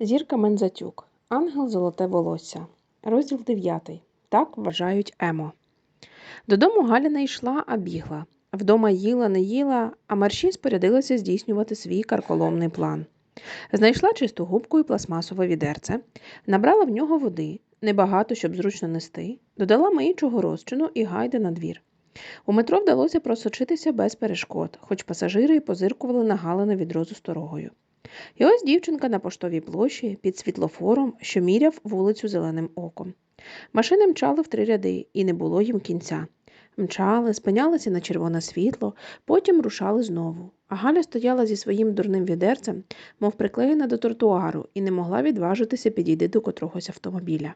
Зірка Мензатюк. Ангел Золоте волосся. Розділ 9. Так вважають Емо. Додому Галя не йшла, а бігла. Вдома їла, не їла, а марші спорядилася здійснювати свій карколомний план. Знайшла чисту губку і пластмасове відерце, набрала в нього води, небагато, щоб зручно нести, додала миючого розчину і гайде на двір. У метро вдалося просочитися без перешкод, хоч пасажири й позиркували на Галина відро з осторогою. І ось дівчинка на поштовій площі під світлофором, що міряв вулицю зеленим оком. Машини мчали в три ряди, і не було їм кінця. Мчали, спинялися на червоне світло, потім рушали знову. А Галя стояла зі своїм дурним відерцем, мов приклеєна до тротуару, і не могла відважитися підійти до котрогось автомобіля.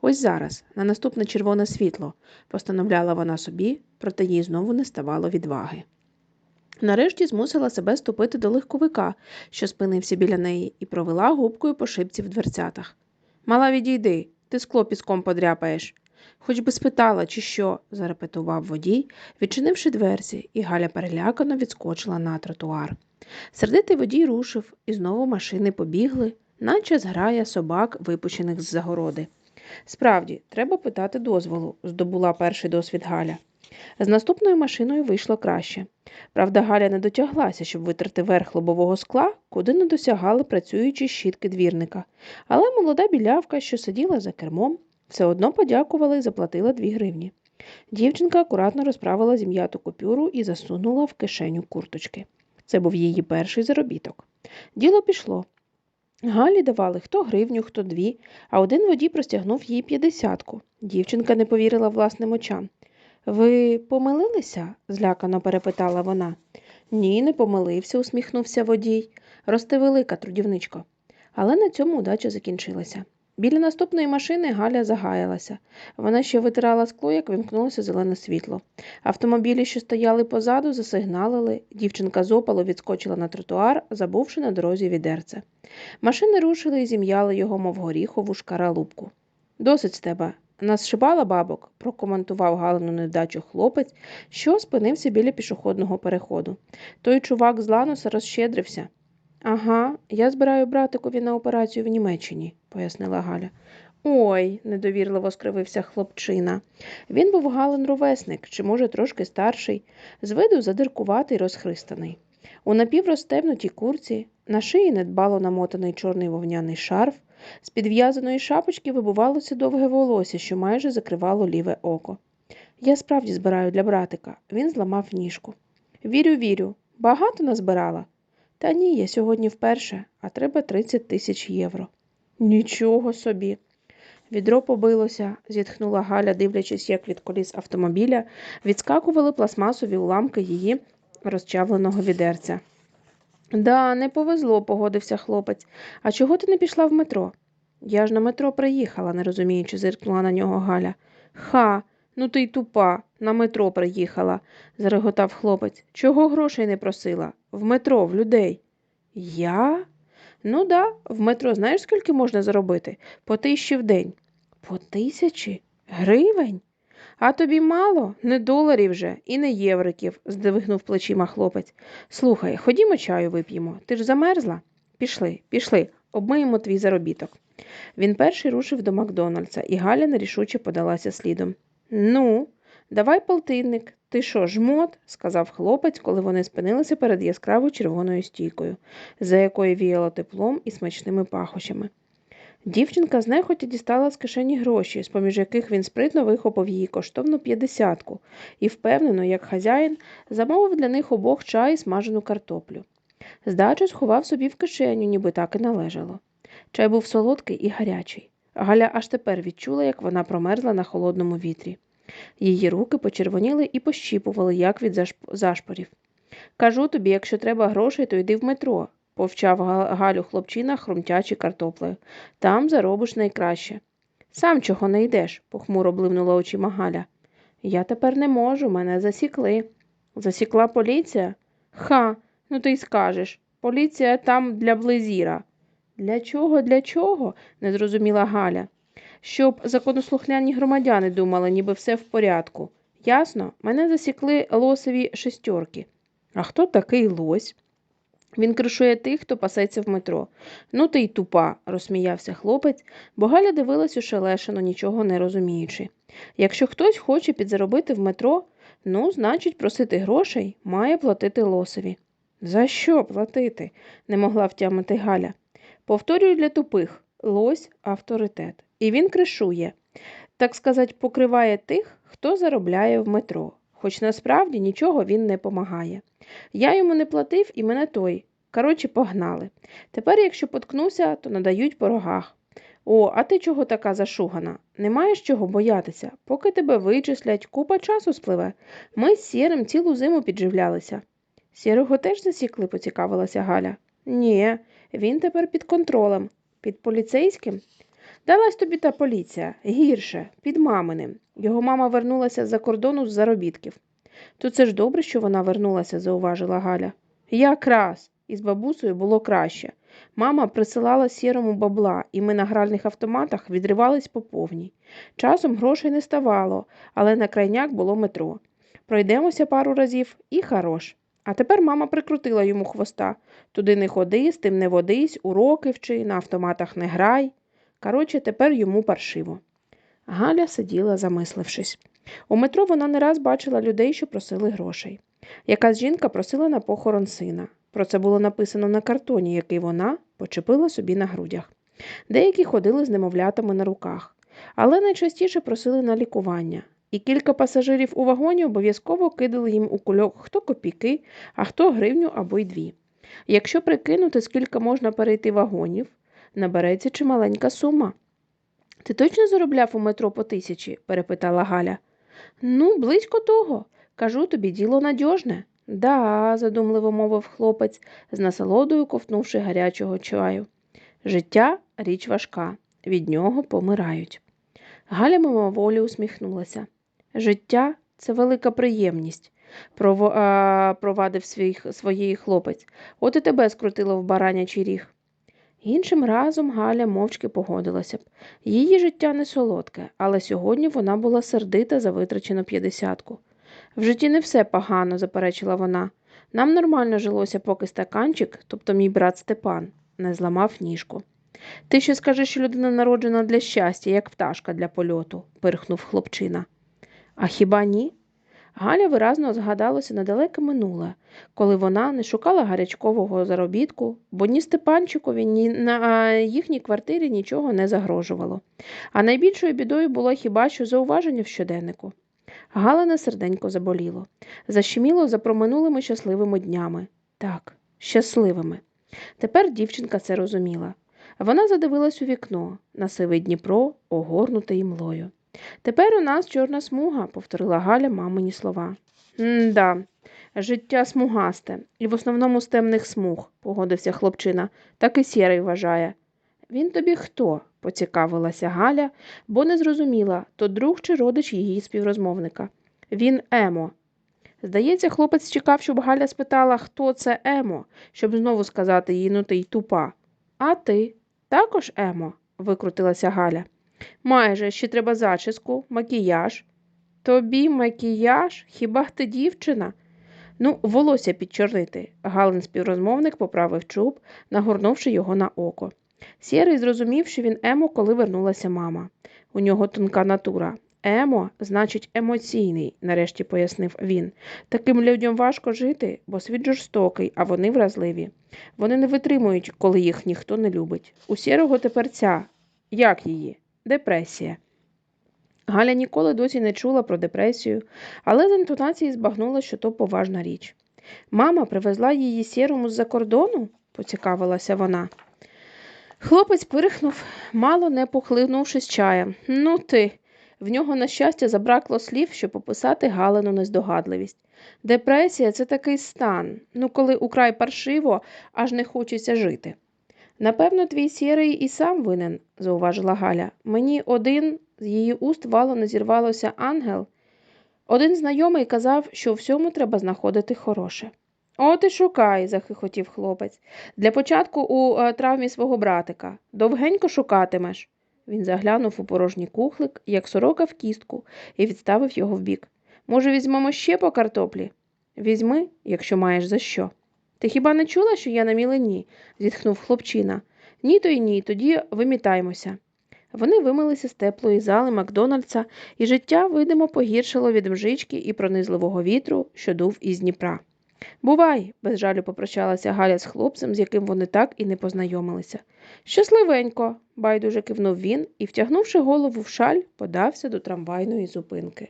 Ось зараз, на наступне червоне світло, постановляла вона собі, проте їй знову не ставало відваги. Нарешті змусила себе ступити до легковика, що спинився біля неї, і провела губкою по шибці в дверцятах. Мала відійди, ти скло піском подряпаєш. Хоч би спитала, чи що, зарепетував водій, відчинивши дверці, і Галя перелякано відскочила на тротуар. Сердитий водій рушив, і знову машини побігли, наче зграя собак, випущених з загороди. Справді, треба питати дозволу, здобула перший досвід Галя. З наступною машиною вийшло краще. Правда, Галя не дотяглася, щоб витерти верх лобового скла, куди не досягали працюючі щітки двірника. Але молода білявка, що сиділа за кермом, все одно подякувала і заплатила дві гривні. Дівчинка акуратно розправила зім'яту купюру і засунула в кишеню курточки. Це був її перший заробіток. Діло пішло. Галі давали хто гривню, хто дві, а один водій простягнув їй п'ятдесятку. Дівчинка не повірила власним очам. Ви помилилися? злякано перепитала вона. Ні, не помилився, усміхнувся водій. Рости велика, трудівничко. Але на цьому удача закінчилася. Біля наступної машини Галя загаялася. Вона ще витирала скло, як вимкнулося зелене світло. Автомобілі, що стояли позаду, засигналили. Дівчинка з опалу відскочила на тротуар, забувши на дорозі відерце. Машини рушили і зім'яли його, мов горіхову шкаралупку. Досить з тебе. Нас шибала бабок, прокоментував Галину невдачу хлопець, що спинився біля пішохідного переходу. Той чувак з Лануса розщедрився. Ага, я збираю братикові на операцію в Німеччині, пояснила Галя. Ой, недовірливо скривився хлопчина. Він був Галин ровесник, чи, може, трошки старший, з виду задиркуватий розхристаний. У напіврозтебнутій курці, на шиї недбало намотаний чорний вовняний шарф, з підв'язаної шапочки вибувалося довге волосся, що майже закривало ліве око. Я справді збираю для братика. Він зламав ніжку. Вірю, вірю, багато назбирала. Та ні, я сьогодні вперше, а треба 30 тисяч євро. Нічого собі. Відро побилося, зітхнула Галя, дивлячись, як від коліс автомобіля відскакували пластмасові уламки її розчавленого відерця. Да, не повезло, погодився хлопець. А чого ти не пішла в метро? Я ж на метро приїхала, не розуміючи, зиркнула на нього Галя. Ха, ну ти й тупа, на метро приїхала, зареготав хлопець. Чого грошей не просила? В метро, в людей. Я? Ну да, в метро знаєш, скільки можна заробити? По тисячі в день. По тисячі? Гривень? А тобі мало? Не доларів же і не євриків, здвигнув плечима хлопець. Слухай, ходімо чаю вип'ємо. Ти ж замерзла? Пішли, пішли, обмиємо твій заробіток. Він перший рушив до Макдональдса, і Галя нерішуче подалася слідом. Ну, давай полтинник. Ти що, жмот? сказав хлопець, коли вони спинилися перед яскраво червоною стійкою, за якою віяло теплом і смачними пахощами. Дівчинка знехотя дістала з кишені гроші, з поміж яких він спритно вихопив її коштовну п'ятдесятку, і впевнено, як хазяїн, замовив для них обох чай і смажену картоплю. Здачу сховав собі в кишеню, ніби так і належало. Чай був солодкий і гарячий. Галя аж тепер відчула, як вона промерзла на холодному вітрі. Її руки почервоніли і пощіпували, як від зашпорів. Кажу тобі, якщо треба грошей, то йди в метро, повчав Галю хлопчина, хрумтячи картоплею. Там заробиш найкраще. Сам чого не йдеш? похмуро блимнула очима Галя. Я тепер не можу, мене засікли. Засікла поліція? Ха, ну ти й скажеш. Поліція там для близіра. Для чого, для чого? не зрозуміла Галя. Щоб законослухняні громадяни думали, ніби все в порядку. Ясно, мене засікли лосові шестерки. А хто такий лось? Він кришує тих, хто пасеться в метро. Ну ти й тупа, розсміявся хлопець, бо Галя дивилась у шелешину, нічого не розуміючи. Якщо хтось хоче підзаробити в метро, ну, значить, просити грошей має платити лосові. За що платити? не могла втямити Галя. Повторюю для тупих лось авторитет. І він кришує, так сказать, покриває тих, хто заробляє в метро. Хоч насправді нічого він не помагає. Я йому не платив і мене той. Коротше, погнали. Тепер, якщо поткнуся, то надають по рогах. О, а ти чого така зашугана? Не маєш чого боятися. Поки тебе вичислять, купа часу спливе. Ми з сірим цілу зиму підживлялися. Сірого теж засікли, поцікавилася Галя. Ні, він тепер під контролем. Під поліцейським? Далась тобі та поліція. Гірше, під маминим. Його мама вернулася з-за кордону з заробітків. То це ж добре, що вона вернулася, зауважила Галя. Якраз. Із бабусею було краще. Мама присилала сірому бабла, і ми на гральних автоматах відривались по повній. Часом грошей не ставало, але на крайняк було метро. Пройдемося пару разів і хорош. А тепер мама прикрутила йому хвоста. Туди не ходи, з тим не водись, уроки вчи, на автоматах не грай. Коротше, тепер йому паршиво. Галя сиділа, замислившись. У метро вона не раз бачила людей, що просили грошей. Якась жінка просила на похорон сина. Про це було написано на картоні, який вона почепила собі на грудях. Деякі ходили з немовлятами на руках, але найчастіше просили на лікування. І кілька пасажирів у вагоні обов'язково кидали їм у кульок хто копійки, а хто гривню або й дві. Якщо прикинути, скільки можна перейти вагонів, набереться чималенька сума. Ти точно заробляв у метро по тисячі? перепитала Галя. Ну, близько того. Кажу тобі, діло надіжне. Да, задумливо мовив хлопець, з насолодою ковтнувши гарячого чаю. Життя річ важка, від нього помирають. Галя мимоволі усміхнулася. Життя це велика приємність, провадив свій, своєї хлопець. От і тебе скрутило в баранячий ріг. Іншим разом Галя мовчки погодилася б. Її життя не солодке, але сьогодні вона була сердита за витрачену п'ятдесятку. В житті не все погано, заперечила вона. Нам нормально жилося, поки стаканчик, тобто мій брат Степан, не зламав ніжку. Ти ще скажи, що людина народжена для щастя, як пташка для польоту, пирхнув хлопчина. А хіба ні? Галя виразно згадалося на далеке минуле, коли вона не шукала гарячкового заробітку, бо ні Степанчикові, ні на їхній квартирі нічого не загрожувало. А найбільшою бідою було хіба що зауваження в щоденнику. Галине серденько заболіло, защеміло за проминулими щасливими днями. Так, щасливими. Тепер дівчинка це розуміла. Вона задивилась у вікно на сивий Дніпро, огорнутий імлою. Тепер у нас чорна смуга, повторила Галя мамині слова. «М-да, життя смугасте, і в основному з темних смуг, погодився хлопчина, так і сірий вважає. Він тобі хто? поцікавилася Галя, бо не зрозуміла, то друг чи родич її співрозмовника. Він Емо. Здається, хлопець чекав, щоб Галя спитала, хто це Емо, щоб знову сказати їй, ну ти й тупа. А ти також Емо? викрутилася Галя. Майже ще треба зачіску, макіяж. Тобі макіяж? Хіба ти дівчина? Ну, волосся підчорнити. Галин співрозмовник поправив чуб, нагорнувши його на око. Сірий зрозумів, що він Емо, коли вернулася мама. У нього тонка натура. Емо, значить, емоційний, нарешті пояснив він. Таким людям важко жити, бо світ жорстокий, а вони вразливі. Вони не витримують, коли їх ніхто не любить. У сірого тепер ця. Як її? Депресія. Галя ніколи досі не чула про депресію, але з інтонації збагнула, що то поважна річ. Мама привезла її сірому з-за кордону? поцікавилася вона. Хлопець пирхнув, мало не похлинувшись чаєм. Ну ти. В нього, на щастя, забракло слів, щоб описати Галину нездогадливість. Депресія це такий стан, ну коли украй паршиво, аж не хочеться жити. Напевно, твій сірий і сам винен, зауважила Галя. Мені один з її уст вало не зірвалося ангел. Один знайомий казав, що всьому треба знаходити хороше. От і шукай, захихотів хлопець. Для початку у е, травмі свого братика. Довгенько шукатимеш. Він заглянув у порожній кухлик, як сорока в кістку, і відставив його вбік. Може, візьмемо ще по картоплі? Візьми, якщо маєш за що. Ти хіба не чула, що я на мілині? зітхнув хлопчина. Ні, то й ні, тоді вимітаймося. Вони вимилися з теплої зали Макдональдса, і життя, видимо, погіршило від мжички і пронизливого вітру, що дув із Дніпра. Бувай, без жалю попрощалася Галя з хлопцем, з яким вони так і не познайомилися. Щасливенько, байдуже кивнув він і, втягнувши голову в шаль, подався до трамвайної зупинки.